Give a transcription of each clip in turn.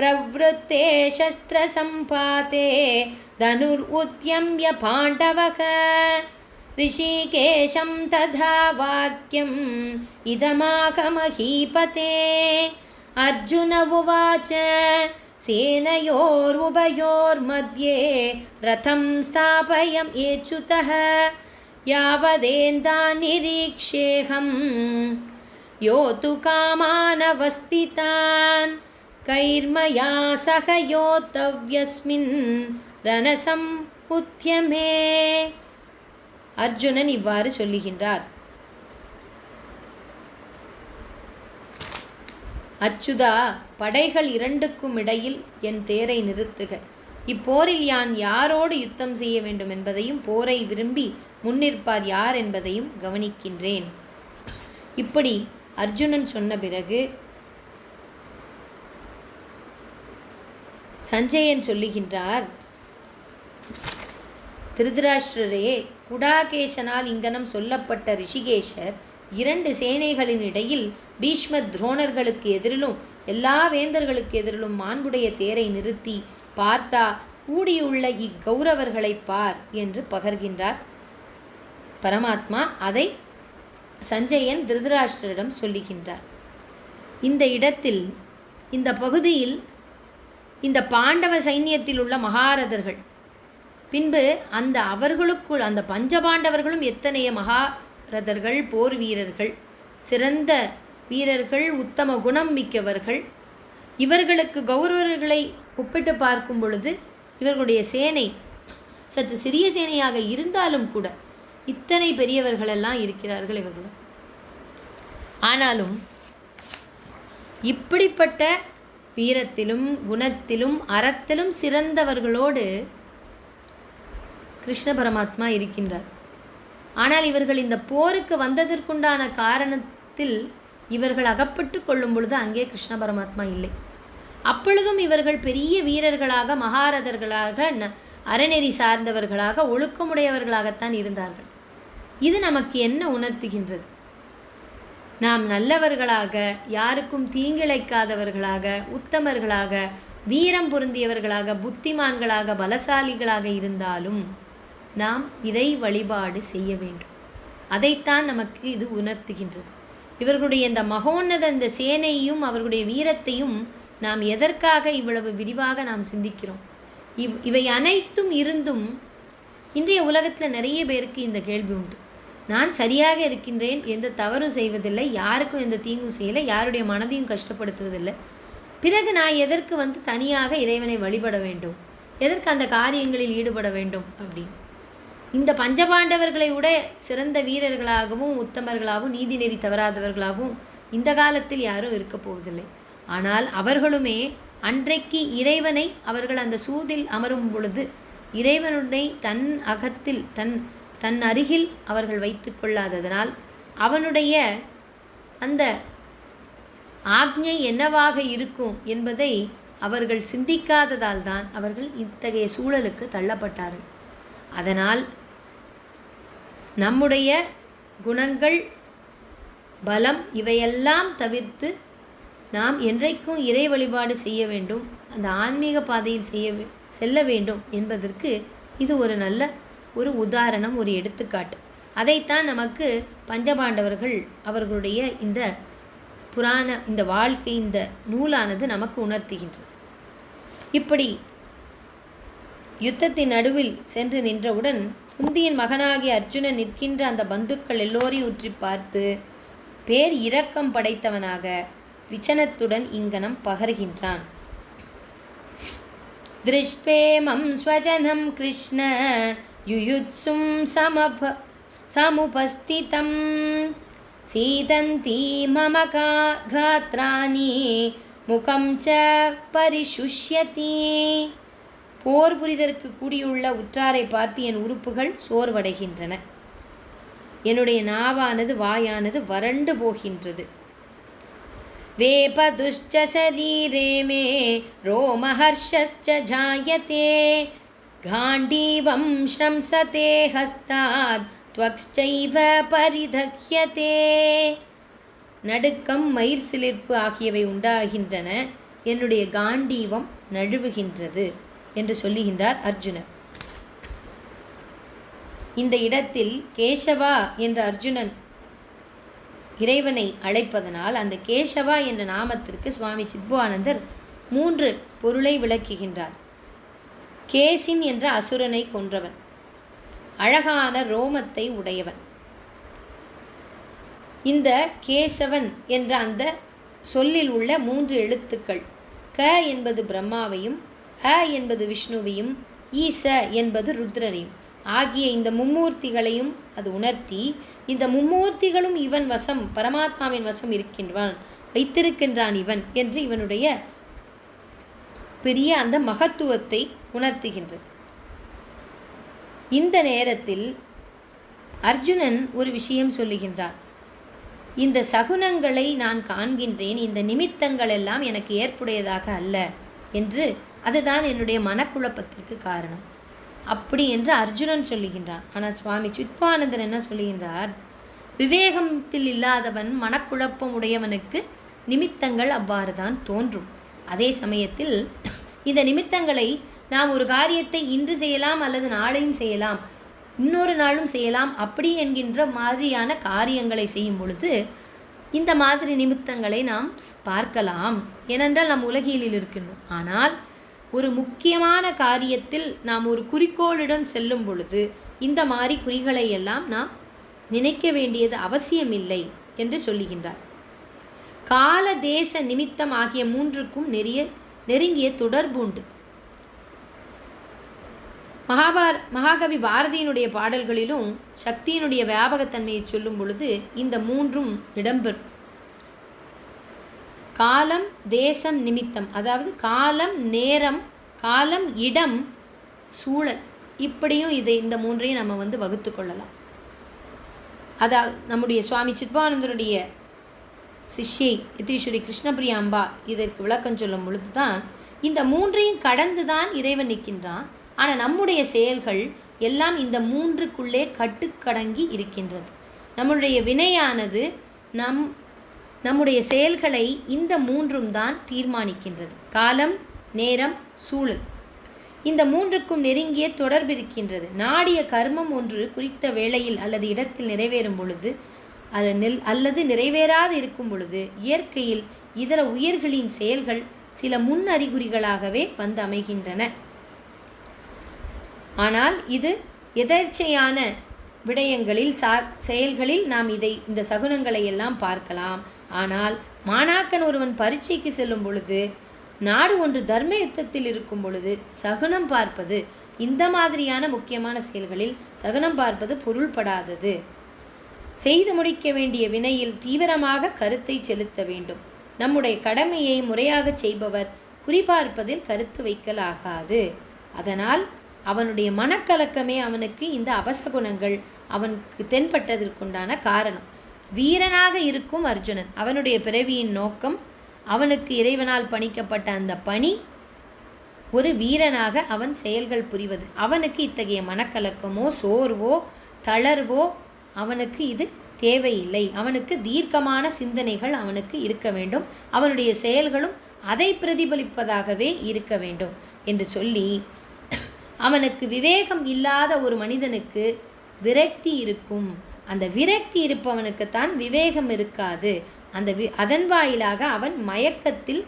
प्रवृत्ते शस्त्रसम्पाते धनुर्उद्यम्य पाण्डवः। ऋषिकेशं तथा वाक्यम् इदमाकमहीपते अर्जुन उवाच सेनयोरुभयोर्मध्ये रथं स्थापयम् एच्युतः। यावदेन्तान्निरीक्षेऽहम् योतु कामानवस्थितान् कैर्मया सह योतव्यस्मिन् ரணசம் உத்தியமே அர்ஜுனன் இவ்வாறு சொல்லுகின்றார் அச்சுதா படைகள் இரண்டுக்கும் இடையில் என் தேரை நிறுத்துக இப்போரில் யான் யாரோடு யுத்தம் செய்ய வேண்டும் என்பதையும் போரை விரும்பி முன்னிற்பார் யார் என்பதையும் கவனிக்கின்றேன் இப்படி அர்ஜுனன் சொன்ன பிறகு சஞ்சயன் சொல்லுகின்றார் திருதராஷ்டிரரே குடாகேசனால் இங்கனம் சொல்லப்பட்ட ரிஷிகேஷர் இரண்டு சேனைகளின் இடையில் பீஷ்ம துரோணர்களுக்கு எதிரிலும் எல்லா வேந்தர்களுக்கு எதிரிலும் மாண்புடைய தேரை நிறுத்தி பார்த்தா கூடியுள்ள இக்கௌரவர்களை பார் என்று பகர்கின்றார். பரமாத்மா அதை சஞ்சயன் திருதராஷ்டிரரிடம் சொல்லுகின்றார். இந்த இடத்தில் இந்த பகுதியில் இந்த பாண்டவ சைன்யத்தில் உள்ள மகாரதர்கள். பின்பு அந்த அவர்களுக்குள் அந்த பஞ்சபாண்டவர்களும் எத்தனைய மகாரதர்கள் போர் வீரர்கள் சிறந்த வீரர்கள் உத்தம குணம் மிக்கவர்கள். இவர்களுக்கு கௌரவர்களை ஒப்பிட்டு பார்க்கும் பொழுது இவர்களுடைய சேனை சற்று சிறிய சேனையாக இருந்தாலும் கூட இத்தனை பெரியவர்களெல்லாம் இருக்கிறார்கள் இவர்களும் ஆனாலும் இப்படிப்பட்ட வீரத்திலும் குணத்திலும் அறத்திலும் சிறந்தவர்களோடு கிருஷ்ண பரமாத்மா இருக்கின்றார். ஆனால் இவர்கள் இந்த போருக்கு வந்ததற்குண்டான காரணத்தில் இவர்கள் அகப்பட்டு கொள்ளும் பொழுது அங்கே கிருஷ்ண பரமாத்மா இல்லை. அப்பொழுதும் இவர்கள் பெரிய வீரர்களாக மகாரதர்களாக ந- அறநெறி சார்ந்தவர்களாக ஒழுக்கமுடையவர்களாகத்தான் இருந்தார்கள். இது நமக்கு என்ன உணர்த்துகின்றது? நாம் நல்லவர்களாக யாருக்கும் தீங்கிழைக்காதவர்களாக உத்தமர்களாக வீரம் பொருந்தியவர்களாக புத்திமான்களாக பலசாலிகளாக இருந்தாலும் நாம் இறை வழிபாடு செய்ய வேண்டும். அதைத்தான் நமக்கு இது உணர்த்துகின்றது. இவர்களுடைய இந்த மகோன்னத இந்த சேனையும் அவர்களுடைய வீரத்தையும் நாம் எதற்காக இவ்வளவு விரிவாக நாம் சிந்திக்கிறோம்? இவ் இவை அனைத்தும் இருந்தும் இன்றைய உலகத்தில் நிறைய பேருக்கு இந்த கேள்வி உண்டு. நான் சரியாக இருக்கின்றேன் எந்த தவறும் செய்வதில்லை யாருக்கும் எந்த தீங்கும் செய்யலை யாருடைய மனதையும் கஷ்டப்படுத்துவதில்லை. பிறகு நான் எதற்கு வந்து தனியாக இறைவனை வழிபட வேண்டும்? எதற்கு அந்த காரியங்களில் ஈடுபட வேண்டும் அப்படின்னு. இந்த பஞ்சபாண்டவர்களை விட சிறந்த வீரர்களாகவும் உத்தமர்களாகவும் நீதிநெறி தவறாதவர்களாகவும் இந்த காலத்தில் யாரும் இருக்க போவதில்லை. ஆனால் அவர்களுமே அன்றைக்கு இறைவனை அவர்கள் அந்த சூதில் அமரும் பொழுது இறைவனுடைய தன் அகத்தில் தன் தன் அருகில் அவர்கள் வைத்து கொள்ளாததனால் அவனுடைய அந்த ஆக்ஞை என்னவாக இருக்கும் என்பதை அவர்கள் சிந்திக்காததால் தான் அவர்கள் இத்தகைய சூழலுக்கு தள்ளப்பட்டார்கள். அதனால் நம்முடைய குணங்கள் பலம் இவையெல்லாம் தவிர்த்து நாம் என்றைக்கும் இறை வழிபாடு செய்ய வேண்டும் அந்த ஆன்மீக பாதையில் செய்ய செல்ல வேண்டும் என்பதற்கு இது ஒரு நல்ல ஒரு உதாரணம் ஒரு எடுத்துக்காட்டு. அதைத்தான் நமக்கு பஞ்சபாண்டவர்கள் அவர்களுடைய இந்த புராண இந்த வாழ்க்கை இந்த நூலானது நமக்கு உணர்த்துகின்றது. இப்படி யுத்தத்தின் நடுவில் சென்று நின்றவுடன் குந்தியின் மகனாகிய அர்ஜுனன் நிற்கின்ற அந்த பந்துக்கள் எல்லோரையும் உற்றி பார்த்து பேர் இரக்கம் படைத்தவனாக விச்சனத்துடன் இங்கனம் பகர்கின்றான். திருஷ்பேமம் ஸ்வஜனம் கிருஷ்ண युयुत्सुं समप समुपस्थितं सीदन्ती मम का गात्राणि முகம் ச பரிசுஷ்யதி போர் புரிதற்கு கூடியுள்ள உற்றாரை பார்த்து என் உறுப்புகள் சோர்வடைகின்றன என்னுடைய நாவானது வாயானது வறண்டு போகின்றது वेपदुश्च शरीरे मे रोमहर्षश्च जायते गाण्डीवं श्रंसते हस्तात् त्वक्श्चैव परिदह्यते நடுக்கம் மயிர் சிலிர்ப்பு ஆகியவை உண்டாகின்றன என்னுடைய காண்டீவம் நழுவுகின்றது என்று சொல்லுகின்றார் அர்ஜுனர் இந்த இடத்தில் கேசவா என்ற அர்ஜுனன் இறைவனை அழைப்பதனால் அந்த கேசவா என்ற நாமத்திற்கு சுவாமி சித்புவானந்தர் மூன்று பொருளை விளக்குகின்றார் கேசின் என்ற அசுரனை கொன்றவன். அழகான ரோமத்தை உடையவன். இந்த கேசவன் என்ற அந்த சொல்லில் உள்ள மூன்று எழுத்துக்கள் க என்பது பிரம்மாவையும் அ என்பது விஷ்ணுவையும் ஈச என்பது ருத்ரனையும் ஆகிய இந்த மும்மூர்த்திகளையும் அது உணர்த்தி இந்த மும்மூர்த்திகளும் இவன் வசம் பரமாத்மாவின் வசம் இருக்கின்றான் வைத்திருக்கின்றான் இவன் என்று இவனுடைய பெரிய அந்த மகத்துவத்தை உணர்த்துகின்றது. இந்த நேரத்தில் அர்ஜுனன் ஒரு விஷயம் சொல்லுகின்றார் இந்த சகுனங்களை நான் காண்கின்றேன் இந்த நிமித்தங்கள் எல்லாம் எனக்கு ஏற்புடையதாக அல்ல என்று அதுதான் என்னுடைய மனக்குழப்பத்திற்கு காரணம். அப்படி என்று அர்ஜுனன் சொல்லுகின்றான். ஆனால் சுவாமி சித்பானந்தன் என்ன சொல்லுகின்றார்? விவேகத்தில் இல்லாதவன் மனக்குழப்பம் உடையவனுக்கு நிமித்தங்கள் அவ்வாறு தான் தோன்றும். அதே சமயத்தில் இந்த நிமித்தங்களை நாம் ஒரு காரியத்தை இன்று செய்யலாம் அல்லது நாளையும் செய்யலாம் இன்னொரு நாளும் செய்யலாம் அப்படி என்கின்ற மாதிரியான காரியங்களை செய்யும் பொழுது இந்த மாதிரி நிமித்தங்களை நாம் பார்க்கலாம் ஏனென்றால் நாம் உலகியலில் இருக்கின்றோம். ஆனால் ஒரு முக்கியமான காரியத்தில் நாம் ஒரு குறிக்கோளுடன் செல்லும் பொழுது இந்த மாதிரி குறிகளை எல்லாம் நாம் நினைக்க வேண்டியது அவசியமில்லை என்று சொல்லுகின்றார். கால தேச நிமித்தம் ஆகிய மூன்றுக்கும் நெறிய நெருங்கிய தொடர்பு உண்டு. மகாபார மகாகவி பாரதியினுடைய பாடல்களிலும் சக்தியினுடைய வியாபகத்தன்மையை சொல்லும் பொழுது இந்த மூன்றும் இடம்பெறும். காலம் தேசம் நிமித்தம். அதாவது காலம் நேரம் காலம் இடம் சூழல். இப்படியும் இதை இந்த மூன்றையும் நம்ம வந்து வகுத்து கொள்ளலாம். அதாவது நம்முடைய சுவாமி சித்பானந்தருடைய சிஷ்யை யதீஸ்வரி கிருஷ்ணபிரியா அம்பா இதற்கு விளக்கம் சொல்லும் பொழுது தான் இந்த மூன்றையும் கடந்து தான் இறைவன் நிற்கின்றான். ஆனால் நம்முடைய செயல்கள் எல்லாம் இந்த மூன்றுக்குள்ளே கட்டுக்கடங்கி இருக்கின்றது. நம்முடைய வினையானது நம் நம்முடைய செயல்களை இந்த மூன்றும் தான் தீர்மானிக்கின்றது. காலம் நேரம் சூழல். இந்த மூன்றுக்கும் நெருங்கிய தொடர்பு இருக்கின்றது. நாடிய கர்மம் ஒன்று குறித்த வேளையில் அல்லது இடத்தில் நிறைவேறும் பொழுது அது நெல் அல்லது நிறைவேறாது இருக்கும் பொழுது இயற்கையில் இதர உயிர்களின் செயல்கள் சில முன் அறிகுறிகளாகவே வந்து அமைகின்றன. ஆனால் இது எதர்ச்சையான விடயங்களில் சார் செயல்களில் நாம் இதை இந்த சகுனங்களை எல்லாம் பார்க்கலாம். ஆனால் மாணாக்கன் ஒருவன் பரீட்சைக்கு செல்லும் பொழுது நாடு ஒன்று தர்ம யுத்தத்தில் இருக்கும் பொழுது சகுனம் பார்ப்பது இந்த மாதிரியான முக்கியமான செயல்களில் சகுனம் பார்ப்பது பொருள்படாதது. செய்து முடிக்க வேண்டிய வினையில் தீவிரமாக கருத்தை செலுத்த வேண்டும். நம்முடைய கடமையை முறையாக செய்பவர் குறிபார்ப்பதில் கருத்து வைக்கலாகாது. அதனால் அவனுடைய மனக்கலக்கமே அவனுக்கு இந்த அவசகுணங்கள் அவனுக்கு தென்பட்டதற்குண்டான காரணம். வீரனாக இருக்கும் அர்ஜுனன் அவனுடைய பிறவியின் நோக்கம் அவனுக்கு இறைவனால் பணிக்கப்பட்ட அந்த பணி ஒரு வீரனாக அவன் செயல்கள் புரிவது. அவனுக்கு இத்தகைய மனக்கலக்கமோ சோர்வோ தளர்வோ அவனுக்கு இது தேவையில்லை. அவனுக்கு தீர்க்கமான சிந்தனைகள் அவனுக்கு இருக்க வேண்டும். அவனுடைய செயல்களும் அதை பிரதிபலிப்பதாகவே இருக்க வேண்டும் என்று சொல்லி அவனுக்கு விவேகம் இல்லாத ஒரு மனிதனுக்கு விரக்தி இருக்கும். அந்த விரக்தி இருப்பவனுக்குத்தான் விவேகம் இருக்காது. அந்த வி அதன் வாயிலாக அவன் மயக்கத்தில்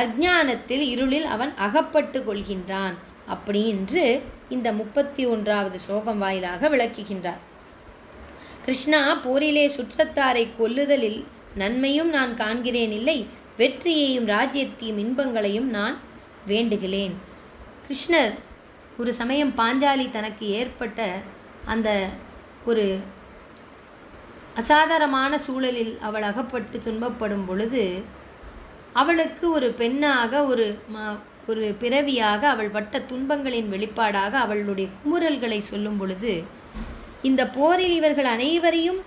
அஜ்ஞானத்தில் இருளில் அவன் அகப்பட்டு கொள்கின்றான். அப்படி என்று இந்த முப்பத்தி ஒன்றாவது ஸ்லோகம் வாயிலாக விளக்குகின்றார். கிருஷ்ணா போரிலே சுற்றத்தாரை கொல்லுதலில் நன்மையும் நான் காண்கிறேன் இல்லை வெற்றியையும் ராஜ்யத்தையும் இன்பங்களையும் நான் வேண்டுகிறேன். கிருஷ்ணர் ஒரு சமயம் பாஞ்சாலி தனக்கு ஏற்பட்ட அந்த ஒரு அசாதாரணமான சூழலில் அவள் அகப்பட்டு துன்பப்படும் பொழுது அவளுக்கு ஒரு பெண்ணாக ஒரு மா ஒரு பிறவியாக அவள் பட்ட துன்பங்களின் வெளிப்பாடாக அவளுடைய குமுறல்களை சொல்லும் பொழுது இந்த போரில் இவர்கள் அனைவரையும்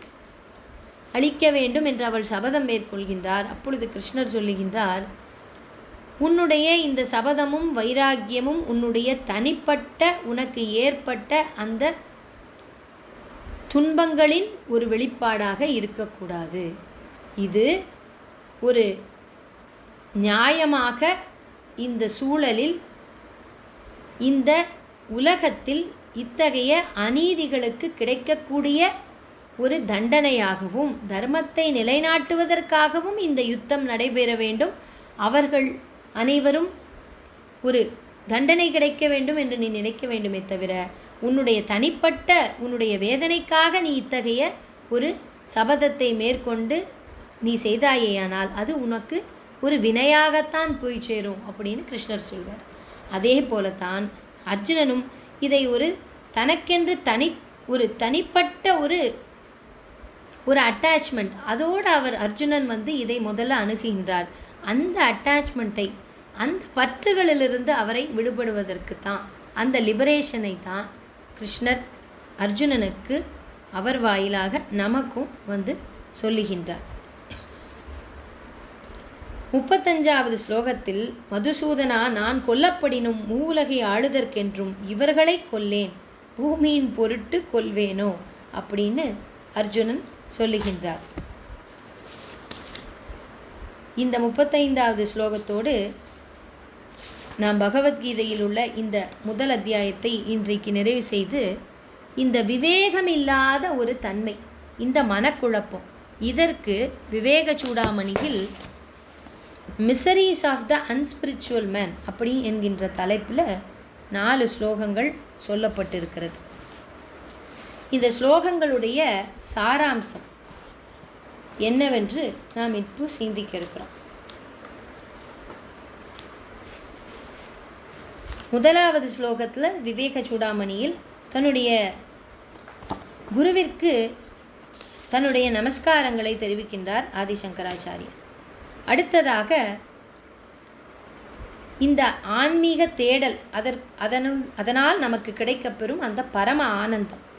அழிக்க வேண்டும் என்று அவள் சபதம் மேற்கொள்கின்றார். அப்பொழுது கிருஷ்ணர் சொல்லுகின்றார் உன்னுடைய இந்த சபதமும் வைராக்கியமும் உன்னுடைய தனிப்பட்ட உனக்கு ஏற்பட்ட அந்த துன்பங்களின் ஒரு வெளிப்பாடாக இருக்கக்கூடாது. இது ஒரு நியாயமாக இந்த சூழலில் இந்த உலகத்தில் இத்தகைய அநீதிகளுக்கு கிடைக்கக்கூடிய ஒரு தண்டனையாகவும் தர்மத்தை நிலைநாட்டுவதற்காகவும் இந்த யுத்தம் நடைபெற வேண்டும். அவர்கள் அனைவரும் ஒரு தண்டனை கிடைக்க வேண்டும் என்று நீ நினைக்க வேண்டுமே தவிர உன்னுடைய தனிப்பட்ட உன்னுடைய வேதனைக்காக நீ இத்தகைய ஒரு சபதத்தை மேற்கொண்டு நீ செய்தாயேயானால் அது உனக்கு ஒரு வினையாகத்தான் போய் சேரும் அப்படின்னு கிருஷ்ணர் சொல்வார். அதே போலத்தான் அர்ஜுனனும் இதை ஒரு தனக்கென்று தனி ஒரு தனிப்பட்ட ஒரு ஒரு அட்டாச்மெண்ட் அதோடு அவர் அர்ஜுனன் வந்து இதை முதல்ல அணுகுகின்றார். அந்த அட்டாச்மெண்ட்டை அந்த பற்றுகளிலிருந்து அவரை விடுபடுவதற்கு தான் அந்த லிபரேஷனை தான் கிருஷ்ணர் அர்ஜுனனுக்கு அவர் வாயிலாக நமக்கும் வந்து சொல்லுகின்றார். முப்பத்தஞ்சாவது ஸ்லோகத்தில் மதுசூதனா நான் கொல்லப்படினும் மூலகை ஆளுதற்கென்றும் இவர்களை கொல்லேன். பூமியின் பொருட்டு கொல்வேனோ? அப்படின்னு அர்ஜுனன் சொல்லுகின்றார். இந்த முப்பத்தைந்தாவது ஸ்லோகத்தோடு நாம் பகவத்கீதையில் உள்ள இந்த முதல் அத்தியாயத்தை இன்றைக்கு நிறைவு செய்து இந்த விவேகம் இல்லாத ஒரு தன்மை இந்த மனக்குழப்பம் இதற்கு விவேக சூடாமணியில் miseries of the unspiritual man அப்படி என்கின்ற தலைப்பில் நாலு ஸ்லோகங்கள் சொல்லப்பட்டிருக்கிறது. இந்த ஸ்லோகங்களுடைய சாராம்சம் என்னவென்று நாம் இப்போ சிந்திக்க இருக்கிறோம். முதலாவது ஸ்லோகத்தில் விவேக சூடாமணியில் தன்னுடைய குருவிற்கு தன்னுடைய நமஸ்காரங்களை தெரிவிக்கின்றார் ஆதிசங்கராச்சாரியர். அடுத்ததாக இந்த ஆன்மீக தேடல் அதற் அதனு அதனால் நமக்கு கிடைக்கப்பெறும் அந்த பரம ஆனந்தம்.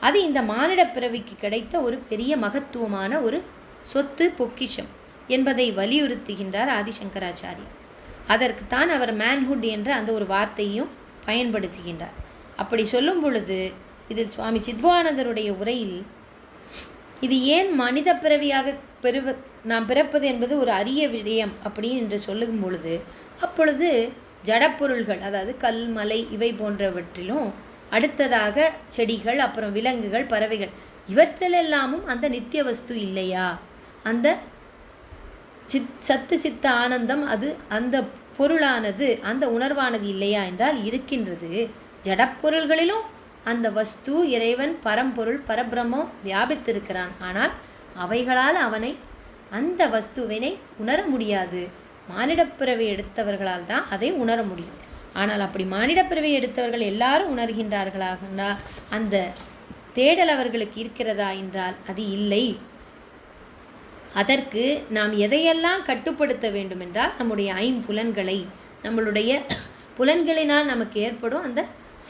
அது இந்த மானிட பிறவிக்கு கிடைத்த ஒரு பெரிய மகத்துவமான ஒரு சொத்து பொக்கிஷம் என்பதை வலியுறுத்துகின்றார் ஆதிசங்கராச்சாரியர். அதற்குத்தான் அவர் மேன்ஹுட் என்ற அந்த ஒரு வார்த்தையும் பயன்படுத்துகின்றார். அப்படி சொல்லும் பொழுது இதில் சுவாமி சித்வானந்தருடைய உரையில் இது ஏன் மனித பிறவியாக பெறுவ நாம் பிறப்பது என்பது ஒரு அரிய விடயம் அப்படின்னு என்று சொல்லும் பொழுது அப்பொழுது ஜடப்பொருள்கள் அதாவது கல் மலை இவை போன்றவற்றிலும் அடுத்ததாக செடிகள் அப்புறம் விலங்குகள் பறவைகள். இவற்றிலெல்லாமும் அந்த நித்திய வஸ்து இல்லையா? அந்த சித் சத்து சித்த ஆனந்தம் அது அந்த பொருளானது அந்த உணர்வானது இல்லையா என்றால் இருக்கின்றது. ஜடப்பொருள்களிலும் அந்த வஸ்து இறைவன் பரம்பொருள் பரபிரமம் வியாபித்திருக்கிறான். ஆனால் அவைகளால் அவனை அந்த வஸ்துவினை உணர முடியாது. மானிடப்பிறவை எடுத்தவர்களால் தான் அதை உணர முடியும். ஆனால் அப்படி மானிடப்பிறவி எடுத்தவர்கள் எல்லாரும் உணர்கின்றார்களாக அந்த தேடல் அவர்களுக்கு இருக்கிறதா என்றால் அது இல்லை. அதற்கு நாம் எதையெல்லாம் கட்டுப்படுத்த வேண்டுமென்றால் நம்முடைய ஐம்புலன்களை நம்மளுடைய புலன்களினால் நமக்கு ஏற்படும் அந்த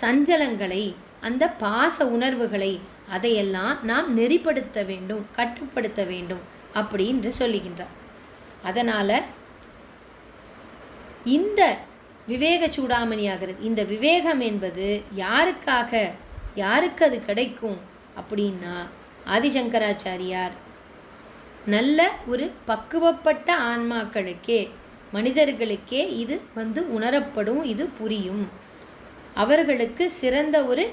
சஞ்சலங்களை அந்த பாச உணர்வுகளை அதையெல்லாம் நாம் நெறிப்படுத்த வேண்டும் கட்டுப்படுத்த வேண்டும் அப்படி என்று சொல்லுகின்றார். அதனால் இந்த விவேக சூடாமணி ஆகிறது இந்த விவேகம் என்பது யாருக்காக யாருக்கு அது கிடைக்கும் அப்படின்னா ஆதிசங்கராச்சாரியார். நல்ல ஒரு பக்குவப்பட்ட ஆன்மாக்களுக்கே மனிதர்களுக்கே இது வந்து உணரப்படும் இது புரியும். அவர்களுக்கு சிறந்த ஒரு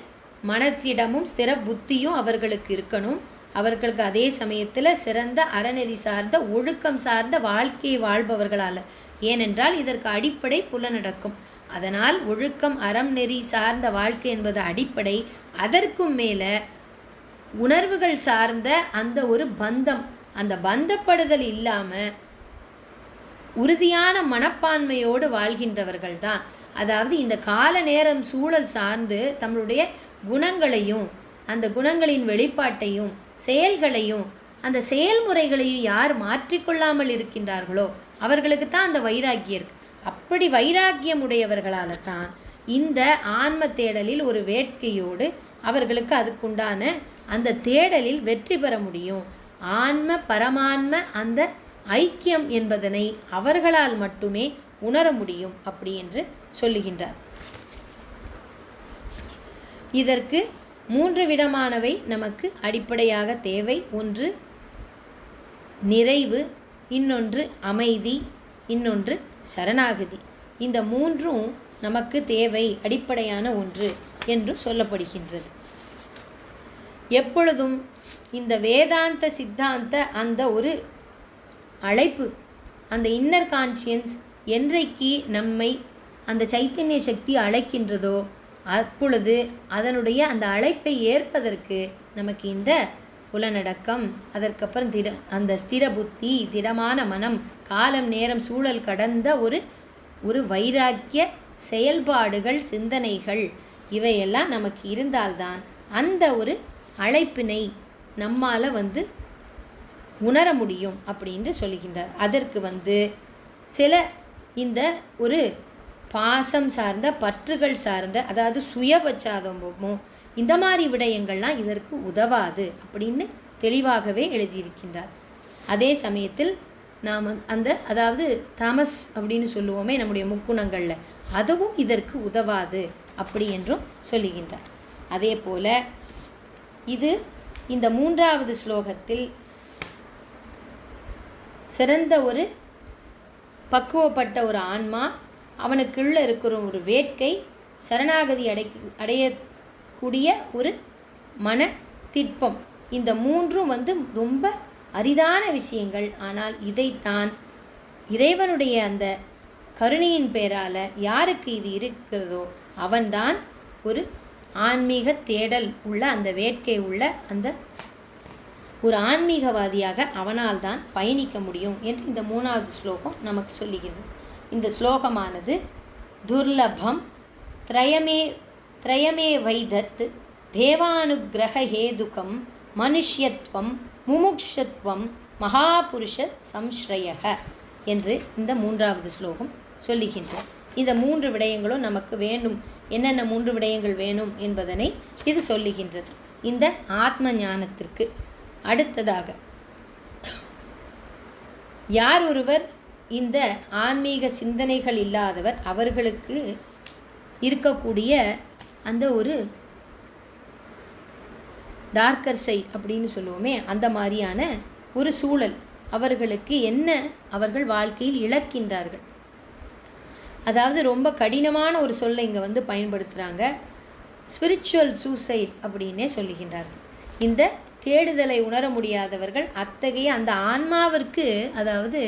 மனத்திடமும் ஸ்திர புத்தியும் அவர்களுக்கு இருக்கணும். அவர்களுக்கு அதே சமயத்தில் சிறந்த அறநெறி சார்ந்த ஒழுக்கம் சார்ந்த வாழ்க்கையை வாழ்பவர்களால் ஏனென்றால் இதற்கு அடிப்படை புலனடக்கம். அதனால் ஒழுக்கம் அறம் நெறி சார்ந்த வாழ்க்கை என்பது அடிப்படை. அதற்கும் மேலே உணர்வுகள் சார்ந்த அந்த ஒரு பந்தம். அந்த பந்தப்படுதல் இல்லாமல் உறுதியான மனப்பான்மையோடு வாழ்கின்றவர்கள் தான். அதாவது இந்த கால நேரம் சூழல் சார்ந்து தம்முடைய குணங்களையும் அந்த குணங்களின் வெளிப்பாட்டையும் செயல்களையும் அந்த செயல்முறைகளையும் யார் மாற்றிக்கொள்ளாமல் இருக்கின்றார்களோ அவர்களுக்கு தான் அந்த வைராக்கியம் இருக்கு. அப்படி வைராக்கியம் உடையவர்களால் தான் இந்த ஆன்ம தேடலில் ஒரு வேட்கையோடு அவர்களுக்கு அதுக்குண்டான அந்த தேடலில் வெற்றி பெற முடியும். ஆன்ம பரமான்ம அந்த ஐக்கியம் என்பதனை அவர்களால் மட்டுமே உணர முடியும் அப்படி என்று சொல்லுகின்றார். இதற்கு மூன்று விதமானவை நமக்கு அடிப்படையாக தேவை. ஒன்று நிறைவு. இன்னொன்று அமைதி இன்னொன்று சரணாகதி. இந்த மூன்றும் நமக்கு தேவை அடிப்படையான ஒன்று என்று சொல்லப்படுகின்றது. எப்பொழுதும் இந்த வேதாந்த சித்தாந்த அந்த ஒரு அழைப்பு அந்த இன்னர் கான்ஷியன்ஸ் என்றைக்கு நம்மை அந்த சைத்தன்ய சக்தி அழைக்கின்றதோ அப்பொழுது அதனுடைய அந்த அழைப்பை ஏற்பதற்கு நமக்கு இந்த புலநடக்கம். அதற்கப்புறம் திட அந்த ஸ்திர புத்தி திடமான மனம் காலம் நேரம் சூழல் கடந்த ஒரு ஒரு வைராக்கிய செயல்பாடுகள் சிந்தனைகள் இவையெல்லாம் நமக்கு இருந்தால்தான் அந்த ஒரு அழைப்பினை நம்மால் வந்து உணர முடியும் அப்படின்னு சொல்லுகின்றார் அதற்கு வந்து சில இந்த ஒரு பாசம் சார்ந்த பற்றுகள் சார்ந்த அதாவது சுயபச்சாதமும் இந்த மாதிரி விடயங்கள்லாம் இதற்கு உதவாது அப்படின்னு தெளிவாகவே எழுதியிருக்கின்றார். அதே சமயத்தில் நாம் அந்த அதாவது தாமஸ் அப்படின்னு சொல்லுவோமே நம்முடைய முக்குணங்களில் அதுவும் இதற்கு உதவாது அப்படி என்றும் சொல்லுகின்றார். அதே போல இது இந்த மூன்றாவது ஸ்லோகத்தில் சிறந்த ஒரு பக்குவப்பட்ட ஒரு ஆன்மா அவனுக்குள்ளே இருக்கிற ஒரு வேட்கை சரணாகதி அடை அடைய கூடிய ஒரு மன திட்பம் இந்த மூன்றும் வந்து ரொம்ப அரிதான விஷயங்கள். ஆனால் இதைத்தான் இறைவனுடைய அந்த கருணையின் பெயரால் யாருக்கு இது இருக்கிறதோ அவன்தான் ஒரு ஆன்மீக தேடல் உள்ள அந்த வேட்கை உள்ள அந்த ஒரு ஆன்மீகவாதியாக அவனால் தான் பயணிக்க முடியும் என்று இந்த மூணாவது ஸ்லோகம் நமக்கு சொல்லுகிறது. இந்த ஸ்லோகமானது துர்லபம் திரயமே திரயமே வைதத் தேவானுகிரக மனுஷ்யத்துவம் முமுக்ஷத்துவம் மகாபுருஷ சம்ஸ்ரயக என்று இந்த மூன்றாவது ஸ்லோகம் சொல்லுகின்றார் இந்த மூன்று விடயங்களும் நமக்கு வேண்டும். என்னென்ன மூன்று விடயங்கள் வேணும் என்பதனை இது சொல்லுகின்றது. இந்த ஆத்ம ஞானத்திற்கு அடுத்ததாக யார் ஒருவர் இந்த ஆன்மீக சிந்தனைகள் இல்லாதவர் அவர்களுக்கு இருக்கக்கூடிய அந்த ஒரு டார்க்கர் சைட் அப்படின்னு சொல்லுவோமே அந்த மாதிரியான ஒரு சூழல் அவர்களுக்கு என்ன அவர்கள் வாழ்க்கையில் இழக்கின்றார்கள். அதாவது ரொம்ப கடினமான ஒரு சொல்லை இங்கே வந்து பயன்படுத்துகிறாங்க ஸ்பிரிச்சுவல் சூசைட் அப்படின்னே சொல்லுகின்றார்கள். இந்த தேடுதலை உணர முடியாதவர்கள் அத்தகைய அந்த ஆன்மாவிற்கு அதாவது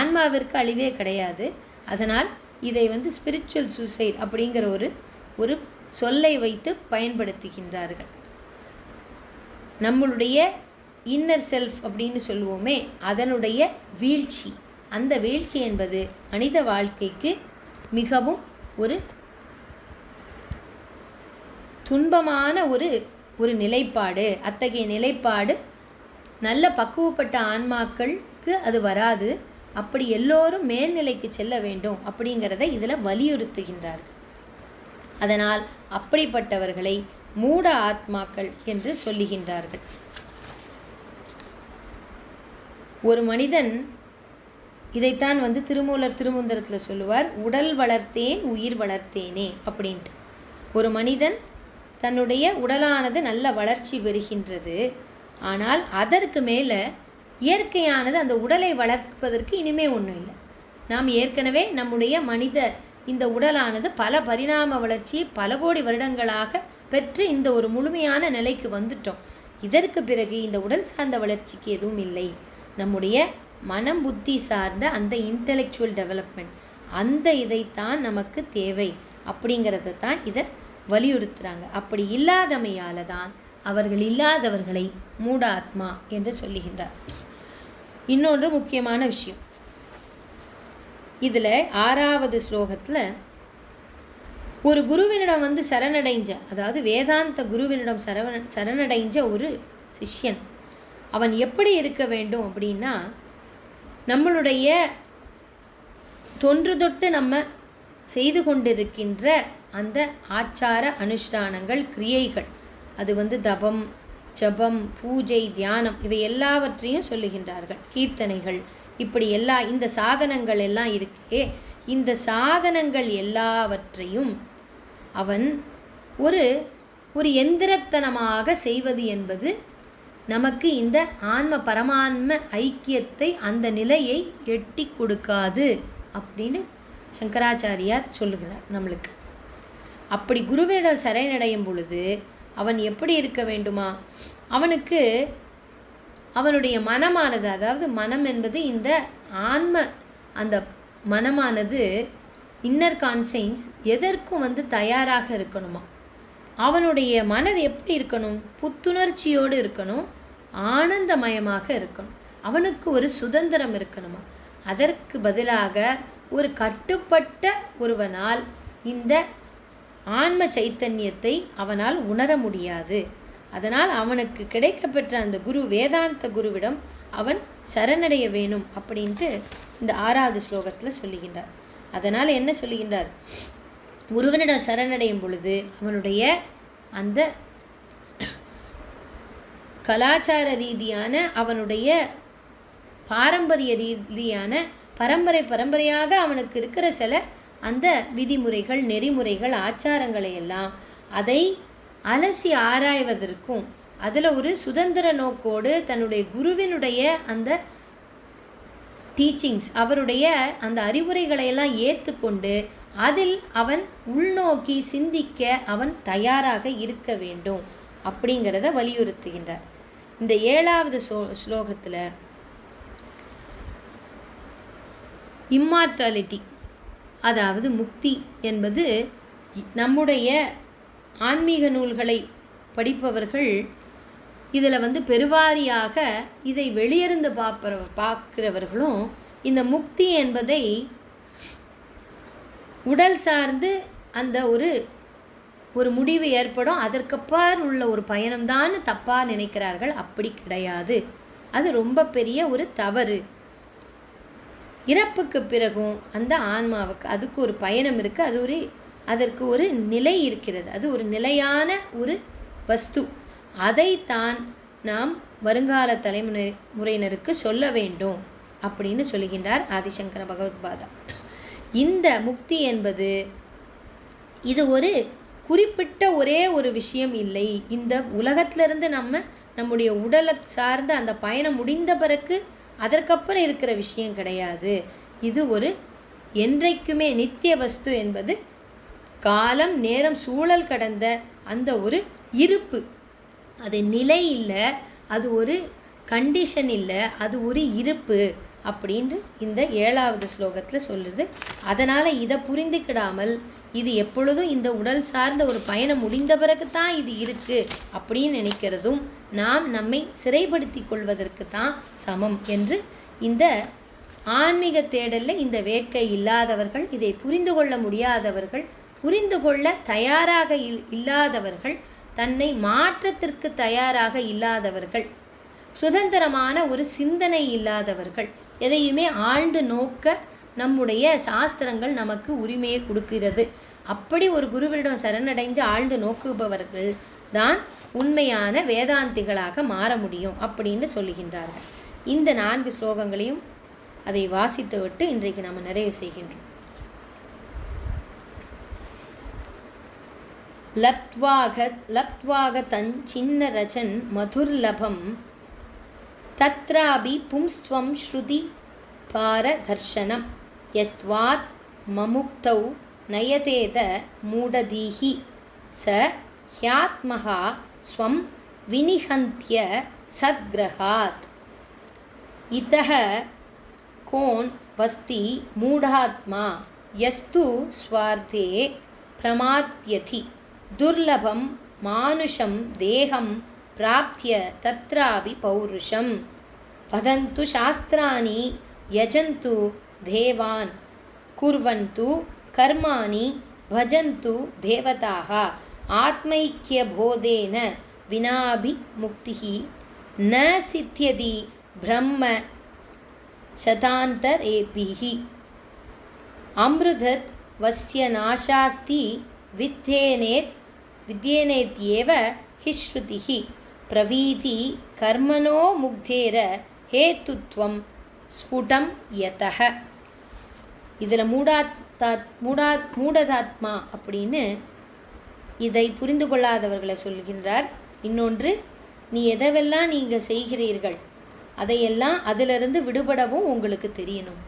ஆன்மாவிற்கு அழிவே கிடையாது. அதனால் இதை வந்து ஸ்பிரிச்சுவல் சூசைட் அப்படிங்கிற ஒரு ஒரு சொல்லை வைத்து பயன்படுத்துகின்றார்கள். நம்மளுடைய இன்னர் செல்ஃப் அப்படின்னு சொல்லுவோமே அதனுடைய வீழ்ச்சி. அந்த வீழ்ச்சி என்பது மனித வாழ்க்கைக்கு மிகவும் ஒரு துன்பமான ஒரு ஒரு நிலைப்பாடு. அத்தகைய நிலைப்பாடு நல்ல பக்குவப்பட்ட ஆன்மாக்களுக்கு அது வராது. அப்படி எல்லோரும் மேல்நிலைக்கு செல்ல வேண்டும் அப்படிங்கிறத இதில் வலியுறுத்துகின்றார்கள். அதனால் அப்படிப்பட்டவர்களை மூட ஆத்மாக்கள் என்று சொல்லுகின்றார்கள். ஒரு மனிதன் இதைத்தான் வந்து திருமூலர் திருமுந்திரத்தில் சொல்லுவார் உடல் வளர்த்தேன் உயிர் வளர்த்தேனே அப்படின்ட்டு. ஒரு மனிதன் தன்னுடைய உடலானது நல்ல வளர்ச்சி பெறுகின்றது ஆனால் அதற்கு மேலே இயற்கையானது அந்த உடலை வளர்ப்பதற்கு இனிமே ஒன்றும் இல்லை. நாம் ஏற்கனவே நம்முடைய மனித இந்த உடலானது பல பரிணாம வளர்ச்சியை பல கோடி வருடங்களாக பெற்று இந்த ஒரு முழுமையான நிலைக்கு வந்துட்டோம். இதற்கு பிறகு இந்த உடல் சார்ந்த வளர்ச்சிக்கு எதுவும் இல்லை. நம்முடைய மனம் புத்தி சார்ந்த அந்த இன்டலெக்சுவல் டெவலப்மெண்ட் அந்த இதைத்தான் நமக்கு தேவை அப்படிங்கிறத தான் இதை வலியுறுத்துகிறாங்க அப்படி இல்லாதமையால் தான் அவர்கள் இல்லாதவர்களை மூடாத்மா என்று சொல்லுகின்றார். இன்னொன்று முக்கியமான விஷயம். இதில் ஆறாவது ஸ்லோகத்தில் ஒரு குருவினிடம் வந்து சரணடைஞ்ச அதாவது வேதாந்த குருவினிடம் சரவண சரணடைஞ்ச ஒரு சிஷ்யன். அவன் எப்படி இருக்க வேண்டும் அப்படின்னா நம்மளுடைய தொன்று தொட்டு நம்ம செய்து கொண்டிருக்கின்ற அந்த ஆச்சார அனுஷ்டானங்கள் கிரியைகள். அது வந்து தபம் ஜபம் பூஜை தியானம் இவை எல்லாவற்றையும் சொல்லுகின்றார்கள். கீர்த்தனைகள் இப்படி எல்லா இந்த சாதனங்கள் எல்லாம் இருக்கே இந்த சாதனங்கள் எல்லாவற்றையும் அவன் ஒரு ஒரு எந்திரத்தனமாக செய்வது என்பது நமக்கு இந்த ஆன்ம பரமான்ம ஐக்கியத்தை அந்த நிலையை எட்டி கொடுக்காது அப்படின்னு சங்கராச்சாரியார் சொல்லுகிறார் நம்மளுக்கு. அப்படி குருவிடம் சரணடையும் பொழுது அவன் எப்படி இருக்க வேண்டுமா? அவனுக்கு அவனுடைய மனமானது அதாவது மனம் என்பது இந்த ஆன்ம அந்த மனமானது இன்னர் கான்சைன்ஸ் எதற்கும் வந்து தயாராக இருக்கணுமா? அவனுடைய மனது எப்படி இருக்கணும்? புத்துணர்ச்சியோடு இருக்கணும் ஆனந்தமயமாக இருக்கணும். அவனுக்கு ஒரு சுதந்திரம் இருக்கணுமா? அதற்கு பதிலாக ஒரு கட்டுப்பட்ட ஒருவனால் இந்த ஆன்ம சைத்தன்யத்தை அவனால் உணர முடியாது. அதனால் அவனுக்கு கிடைக்கப்பெற்ற அந்த குரு வேதாந்த குருவிடம் அவன் சரணடைய வேணும் அப்படின்ட்டு இந்த ஆறாவது ஸ்லோகத்தில் சொல்லுகின்றார். அதனால் என்ன சொல்லுகின்றார்? குருவனிடம் சரணடையும் பொழுது அவனுடைய அந்த கலாச்சார ரீதியான அவனுடைய பாரம்பரிய ரீதியான பரம்பரை பரம்பரையாக அவனுக்கு இருக்கிற சில அந்த விதிமுறைகள் நெறிமுறைகள் ஆச்சாரங்களை எல்லாம் அதை அலசி ஆராய்வதற்கும் அதில் ஒரு சுதந்திர நோக்கோடு தன்னுடைய குருவினுடைய அந்த டீச்சிங்ஸ் அவருடைய அந்த அறிவுரைகளை எல்லாம் ஏற்றுக்கொண்டு அதில் அவன் உள்நோக்கி சிந்திக்க அவன் தயாராக இருக்க வேண்டும் அப்படிங்கிறத வலியுறுத்துகின்றார். இந்த ஏழாவது ஸ்லோ ஸ்லோகத்தில் இம்மார்டாலிட்டி அதாவது முக்தி என்பது நம்முடைய ஆன்மீக நூல்களை படிப்பவர்கள் இதில் வந்து பெருவாரியாக இதை வெளியிருந்து பார்ப்பற பார்க்கிறவர்களும் இந்த முக்தி என்பதை உடல் சார்ந்து அந்த ஒரு ஒரு முடிவு ஏற்படும். அதற்கப்பார் உள்ள ஒரு பயணம்தான் தப்பாக நினைக்கிறார்கள். அப்படி கிடையாது. அது ரொம்ப பெரிய ஒரு தவறு. இறப்புக்கு பிறகும் அந்த ஆன்மாவுக்கு அதுக்கு ஒரு பயணம் இருக்குது அது ஒரு அதற்கு ஒரு நிலை இருக்கிறது. அது ஒரு நிலையான ஒரு வஸ்து. அதைத்தான் நாம் வருங்கால தலைமுறை முறையினருக்கு சொல்ல வேண்டும் அப்படின்னு சொல்லுகின்றார் ஆதிசங்கர பகவத்பாதா. இந்த முக்தி என்பது இது ஒரு குறிப்பிட்ட ஒரே ஒரு விஷயம் இல்லை. இந்த உலகத்திலிருந்து நம்ம நம்முடைய உடலை சார்ந்த அந்த பயணம் முடிந்த பிறகு அதற்கப்புறம் இருக்கிற விஷயம் கிடையாது. இது ஒரு என்றைக்குமே நித்திய வஸ்து என்பது காலம் நேரம் சூழல் கடந்த அந்த ஒரு இருப்பு. அது நிலை இல்லை அது ஒரு கண்டிஷன் இல்லை அது ஒரு இருப்பு அப்படின்று இந்த ஏழாவது ஸ்லோகத்தில் சொல்லுது. அதனால் இதை புரிந்துக்கிடாமல் இது எப்பொழுதும் இந்த உடல் சார்ந்த ஒரு பயணம் முடிந்த பிறகு தான் இது இருக்குது அப்படின்னு நினைக்கிறதும் நாம் நம்மை சிறைப்படுத்தி கொள்வதற்கு தான் சமம் என்று இந்த ஆன்மீக தேடலில் இந்த வேட்கை இல்லாதவர்கள் இதை புரிந்து கொள்ள முடியாதவர்கள் புரிந்து கொள்ள தயாராக இல் இல்லாதவர்கள் தன்னை மாற்றத்திற்கு தயாராக இல்லாதவர்கள். சுதந்திரமான ஒரு சிந்தனை இல்லாதவர்கள். எதையுமே ஆழ்ந்து நோக்க நம்முடைய சாஸ்திரங்கள் நமக்கு உரிமையை கொடுக்கிறது. அப்படி ஒரு குருவிடம் சரணடைந்து ஆழ்ந்து நோக்குபவர்கள் தான் உண்மையான வேதாந்திகளாக மாற முடியும் அப்படின்னு சொல்லுகின்றார்கள். இந்த நான்கு ஸ்லோகங்களையும் அதை வாசித்துவிட்டு இன்றைக்கு நாம் நிறைவு செய்கின்றோம். लप्त्वाघ लप्त्वागतञ्चिन्नरचन् मधुर्लभं तत्रापि पुंस्त्वं श्रुतिपारदर्शनं। यस्त्वात् ममुक्तौ नयतेत मूढधीः स ह्यात्मः स्वं विनिहन्त्य सद्ग्रहात्। इतः कोन् वस्ति मूढात्मा? यस्तु स्वार्थे प्रमात्यति दुर्लभं मानुषं देहं प्राप्य तत्रापि पौरुषं। वदन्तु शास्त्राणि यजन्तु देवान् कुर्वन्तु कर्माणि भजन्तु देवताः आत्मैक्यबोधेन विनापि मुक्तिः न सिद्ध्यति ब्रह्म शतान्तरेभिः। अमृतत् वस्य नाशास्ति विद्येनेत् வித்யேனேத்யேவ ஹிஸ்ருதிஹி பிரவீதி கர்மனோ முக்தேர ஹேத்துத்வம் ஸ்புடம் யதக இதில் மூடாத்தாத் மூடாத் மூடதாத்மா அப்படின்னு இதை புரிந்து கொள்ளாதவர்களை சொல்கின்றார். இன்னொன்று நீ எதவெல்லாம் நீங்கள் செய்கிறீர்கள் அதையெல்லாம் அதிலிருந்து விடுபடவும் உங்களுக்கு தெரியணும்.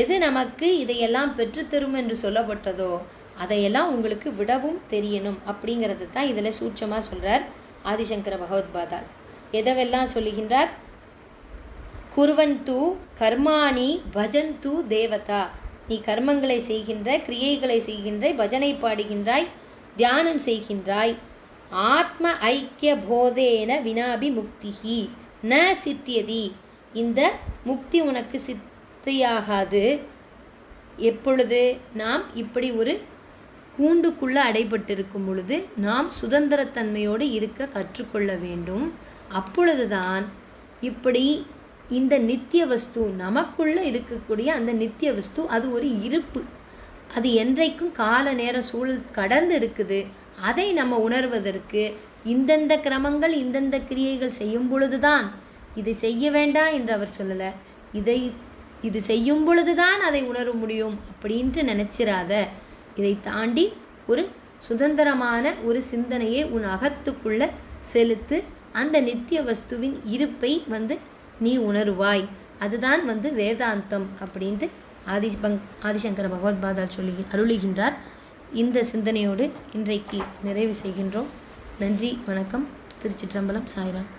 எது நமக்கு இதையெல்லாம் பெற்றுத்தரும் என்று சொல்லப்பட்டதோ அதையெல்லாம் உங்களுக்கு விடவும் தெரியணும் அப்படிங்கிறது தான் இதில் சூட்சமாக சொல்கிறார் ஆதிசங்கர பகவத்பாதால் எதவெல்லாம் சொல்லுகின்றார்? குர்வந்து கர்மாணி பஜந்து தேவதா. நீ கர்மங்களை செய்கின்ற கிரியைகளை செய்கின்றாய் பஜனை பாடுகின்றாய் தியானம் செய்கின்றாய். ஆத்ம ஐக்கிய போதேன வினாபி முக்திஹி. ந சித்தியதி. இந்த முக்தி உனக்கு சித்தியாகாது. எப்பொழுது? நாம் இப்படி ஒரு கூண்டுக்குள்ளே அடைபட்டிருக்கும் பொழுது நாம் சுதந்திரத்தன்மையோடு இருக்க கற்றுக்கொள்ள வேண்டும். அப்பொழுதுதான் இப்படி இந்த நித்திய வஸ்து நமக்குள்ளே இருக்கக்கூடிய அந்த நித்திய வஸ்து அது ஒரு இருப்பு. அது என்றைக்கும் கால நேர சூழல் கடந்து இருக்குது. அதை நம்ம உணர்வதற்கு இந்தந்த கிரமங்கள் இந்தந்த கிரியைகள் செய்யும் பொழுதுதான் இதை செய்ய வேண்டாம் என்று அவர் சொல்லலை. இதை இது செய்யும் பொழுதுதான் அதை உணர முடியும் அப்படின்ட்டு நினச்சிராத இதை தாண்டி ஒரு சுதந்திரமான ஒரு சிந்தனையை உன் அகத்துக்குள்ள செலுத்து அந்த நித்திய வஸ்துவின் இருப்பை வந்து நீ உணருவாய். அதுதான் வந்து வேதாந்தம் அப்படின்ட்டு ஆதி பங் ஆதிசங்கர பகவத்பாதால் சொல்லி அருளுகின்றார். இந்த சிந்தனையோடு இன்றைக்கு நிறைவு செய்கின்றோம். நன்றி வணக்கம். திருச்சிற்றம்பலம் சாய்ராம்.